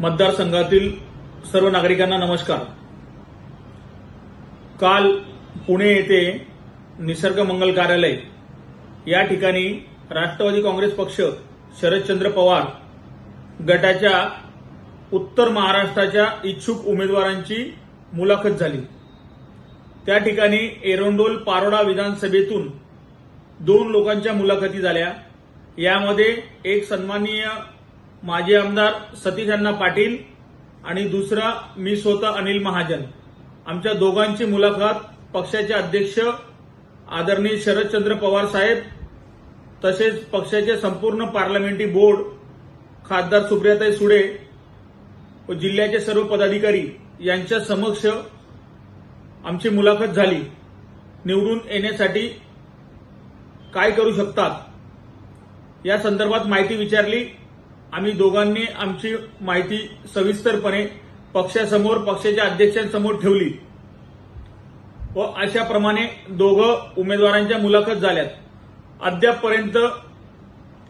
मतदारसंघातील सर्व नागरिकांना नमस्कार. काल पुणे येथे निसर्ग मंगल कार्यालय या ठिकाणी राष्ट्रवादी काँग्रेस पक्ष शरदचंद्र पवार गटाच्या उत्तर महाराष्ट्राच्या इच्छुक उमेदवारांची मुलाखत झाली. त्या ठिकाणी एरोंडोल पारोडा विधानसभेतून दोन लोकांच्या मुलाखती झाल्या. यामध्ये एक सन्माननीय माजी आमदार सतीश अण्णा पाटील आणि दुसरा मी स्वतः अनिल महाजन. आमच्या दोघांची मुलाखत पक्षाचे अध्यक्ष आदरणीय शरदचंद्र पवार साहेब तसेच पक्षाचे संपूर्ण पार्लमेंटरी बोर्ड खासदार सुप्रियाताई सुडे व जिल्ह्याचे सर्व पदाधिकारी यांच्या समक्ष आमची मुलाखत झाली. निवडून येण्यासाठी काय करू शकतात? या संदर्भात माहिती विचारली. आम्ही दोघांनी आमची माहिती सविस्तरपणे पक्षासमोर पक्षाच्या अध्यक्षांसमोर ठेवली. व अशाप्रमाणे दोघं उमेदवारांच्या मुलाखत झाल्यात. अद्यापपर्यंत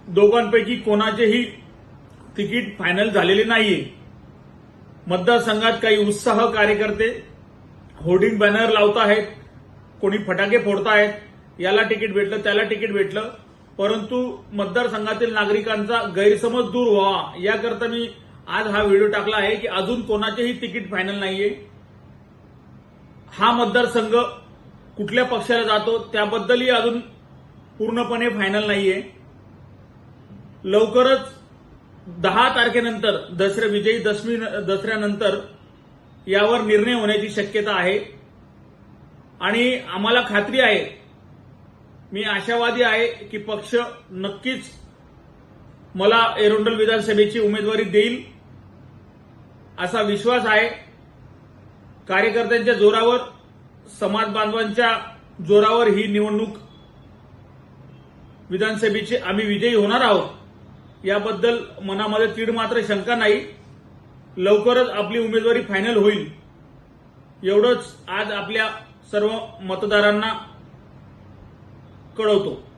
दोघांपैकी कोणाचेही तिकीट फायनल झालेले नाहीये. मतदारसंघात काही उत्साह कार्यकर्ते होर्डिंग बॅनर लावताहेत कोणी फटाके फोडताहेत याला तिकीट भेटलं त्याला तिकीट भेटलं परंतु मतदारसंघातील नागरिकांचा गैरसमज दूर व्हावा याकरता मी आज हा व्हिडिओ टाकला आहे की अजून कोणाचेही तिकीट फायनल नाहीये. हा मतदारसंघ कुठल्या पक्षाला जातो त्याबद्दलही अजून पूर्णपणे फायनल नाहीये. लवकरच दहा तारखेनंतर दसऱ्या विजयी दशमी दसऱ्यानंतर यावर निर्णय होण्याची शक्यता आहे. आणि आम्हाला खात्री आहे मी आशावादी आहे की पक्ष नक्कीच मला एरोंडल विधानसभेची उमेदवारी देईल असा विश्वास आहे. कार्यकर्त्यांच्या जोरावर समाज बांधवांच्या जोरावर ही निवडणूक विधानसभेची आम्ही विजयी होणार आहोत. याबद्दल मनामध्ये तीड मात्र शंका नाही. लवकरच आपली उमेदवारी फायनल होईल. एवढंच आज आपल्या सर्व मतदारांना कळवतो.